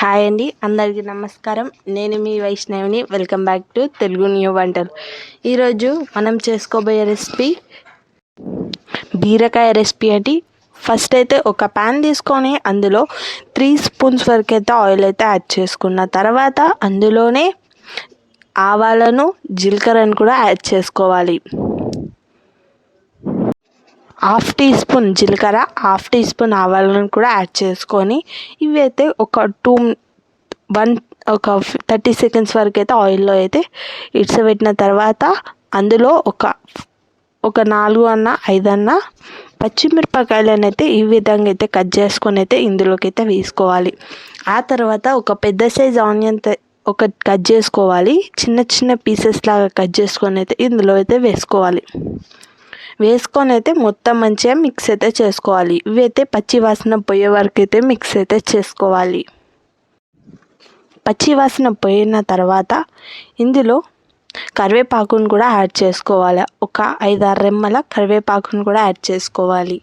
Hi అండి అందరికీ నమస్కారం. నేను మీ వైష్ణవిని welcome back to Telugu new వంటలు. ఈరోజు మనం చేసుకోబోయే రెసిపీ బీరకాయ రెసిపీ అండి. ఫస్ట్ అయితే ఒక ప్యాన్ తీసుకొని అందులో త్రీ స్పూన్స్ వరకు అయితే ఆయిల్ అయితే యాడ్ చేసుకున్న తర్వాత అందులోనే ఆవాలను జీలకర్రను కూడా యాడ్ చేసుకోవాలి. హాఫ్ టీ స్పూన్ జీలకర్ర హాఫ్ టీ స్పూన్ ఆవాలను కూడా యాడ్ చేసుకొని ఇవైతే ఒక టూ వన్ ఒక థర్టీ సెకండ్స్ వరకు అయితే ఆయిల్లో అయితే ఇడ్చబెట్టిన తర్వాత అందులో ఒక ఒక నాలుగు అన్న ఐదన్న పచ్చిమిరపకాయలను అయితే ఈ విధంగా అయితే కట్ చేసుకొని అయితే ఇందులోకి అయితే వేసుకోవాలి. ఆ తర్వాత ఒక పెద్ద సైజ్ ఆనియన్ ఒక కట్ చేసుకోవాలి. చిన్న చిన్న పీసెస్ లాగా కట్ చేసుకొని అయితే ఇందులో అయితే వేసుకోవాలి. వేసుకొని అయితే మొత్తం మంచిగా మిక్స్ అయితే చేసుకోవాలి. ఇవైతే పచ్చి వాసన పోయే వరకు అయితే మిక్స్ అయితే చేసుకోవాలి. పచ్చి వాసన పోయిన తర్వాత ఇందులో కరివేపాకును కూడా యాడ్ చేసుకోవాలి. ఒక ఐదారు రెమ్మల కరివేపాకును కూడా యాడ్ చేసుకోవాలి.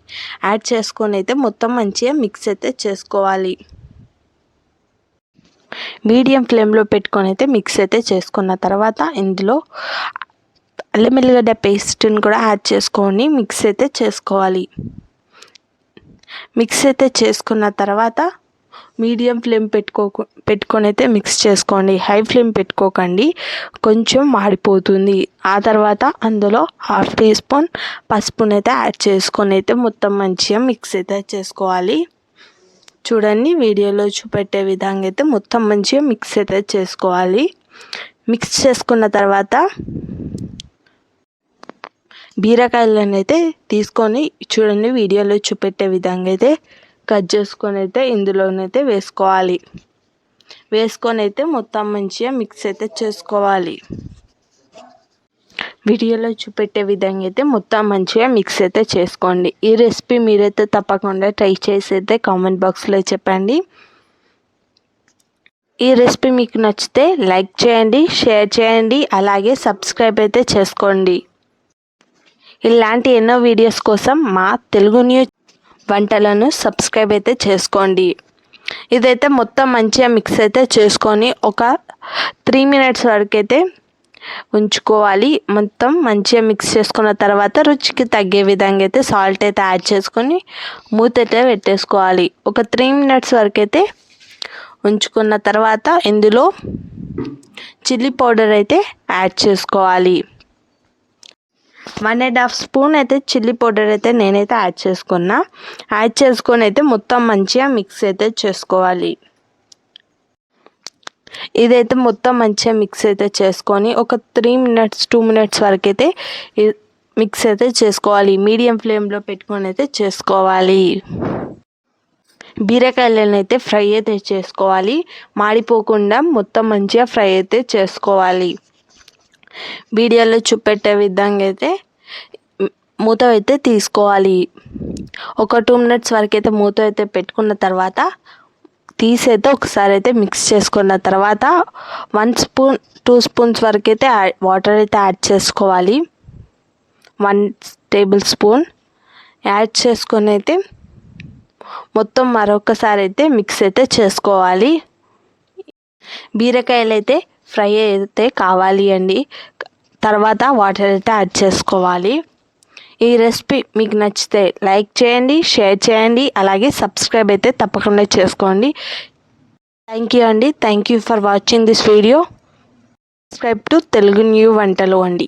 యాడ్ చేసుకొని అయితే మొత్తం మంచిగా మిక్స్ అయితే చేసుకోవాలి. మీడియం ఫ్లేమ్లో పెట్టుకొని అయితే మిక్స్ అయితే చేసుకున్న తర్వాత ఇందులో అల్లం ఎల్లిగడ్డ పేస్ట్ని కూడా యాడ్ చేసుకొని మిక్స్ అయితే చేసుకోవాలి. మిక్స్ అయితే చేసుకున్న తర్వాత మీడియం ఫ్లేమ్ పెట్టుకో పెట్టుకొని అయితే మిక్స్ చేసుకోండి. హై ఫ్లేమ్ పెట్టుకోకండి. కొంచెం మాడిపోతుంది. ఆ తర్వాత అందులో హాఫ్ టీ స్పూన్ పసుపుని అయితే యాడ్ చేసుకొని అయితే మొత్తం మంచిగా మిక్స్ అయితే చేసుకోవాలి. చూడండి వీడియోలో చూపెట్టే విధంగా అయితే మొత్తం మంచిగా మిక్స్ అయితే చేసుకోవాలి. మిక్స్ చేసుకున్న తర్వాత బీరకాయలను అయితే తీసుకొని చూడండి వీడియోలో చూపెట్టే విధంగా అయితే కట్ చేసుకొని అయితే ఇందులోనైతే వేసుకోవాలి. వేసుకొని అయితే మొత్తం మంచిగా మిక్స్ అయితే చేసుకోవాలి. వీడియోలో చూపెట్టే విధంగా అయితే మొత్తం మంచిగా మిక్స్ అయితే చేసుకోండి. ఈ రెసిపీ మీరైతే తప్పకుండా ట్రై చేసి అయితే కామెంట్ బాక్స్లో చెప్పండి. ఈ రెసిపీ మీకు నచ్చితే లైక్ చేయండి షేర్ చేయండి అలాగే సబ్స్క్రైబ్ అయితే చేసుకోండి. ఇలాంటి ఎన్నో వీడియోస్ కోసం మా తెలుగు న్యూస్ వంటలను సబ్స్క్రైబ్ అయితే చేసుకోండి. ఇదైతే మొత్తం మంచిగా మిక్స్ అయితే చేసుకొని ఒక త్రీ మినిట్స్ వరకు అయితే ఉంచుకోవాలి. మొత్తం మంచిగా మిక్స్ చేసుకున్న తర్వాత రుచికి తగ్గే విధంగా అయితే సాల్ట్ అయితే యాడ్ చేసుకొని మూత అయితే పెట్టేసుకోవాలి. ఒక త్రీ మినిట్స్ వరకు అయితే ఉంచుకున్న తర్వాత ఇందులో చిల్లీ పౌడర్ అయితే యాడ్ చేసుకోవాలి. వన్ అండ్ హాఫ్ స్పూన్ అయితే చిల్లీ పౌడర్ అయితే నేనైతే యాడ్ చేసుకున్నా. యాడ్ చేసుకొని అయితే మొత్తం మంచిగా మిక్స్ అయితే చేసుకోవాలి. ఇదైతే మొత్తం మంచిగా మిక్స్ అయితే చేసుకొని ఒక త్రీ మినిట్స్ టూ మినిట్స్ వరకు అయితే మిక్స్ అయితే చేసుకోవాలి. మీడియం ఫ్లేమ్లో పెట్టుకొని అయితే చేసుకోవాలి. బీరకాయలను అయితే ఫ్రై అయితే చేసుకోవాలి. మాడిపోకుండా మొత్తం మంచిగా ఫ్రై అయితే చేసుకోవాలి. వీడియోలో చూపెట్టే విధంగా అయితే మూత అయితే తీసుకోవాలి. ఒక టూ మినిట్స్ వరకు అయితే మూత అయితే పెట్టుకున్న తర్వాత తీసి అయితే ఒకసారి అయితే మిక్స్ చేసుకున్న తర్వాత వన్ స్పూన్ టూ స్పూన్స్ వరకు అయితే వాటర్ అయితే యాడ్ చేసుకోవాలి. వన్ టేబుల్ స్పూన్ యాడ్ చేసుకొని అయితే మొత్తం మరొకసారి అయితే మిక్స్ అయితే చేసుకోవాలి. బీరకాయలు అయితే ఫ్రై అయితే కావాలి అండి. తర్వాత వాటర్ అయితే యాడ్ చేసుకోవాలి. ఈ రెసిపీ మీకు నచ్చితే లైక్ చేయండి షేర్ చేయండి అలాగే సబ్స్క్రైబ్ అయితే తప్పకుండా చేసుకోండి. థ్యాంక్ యూ అండి. Thank you for watching this video. Subscribe to Telugu new వంటలు అండి.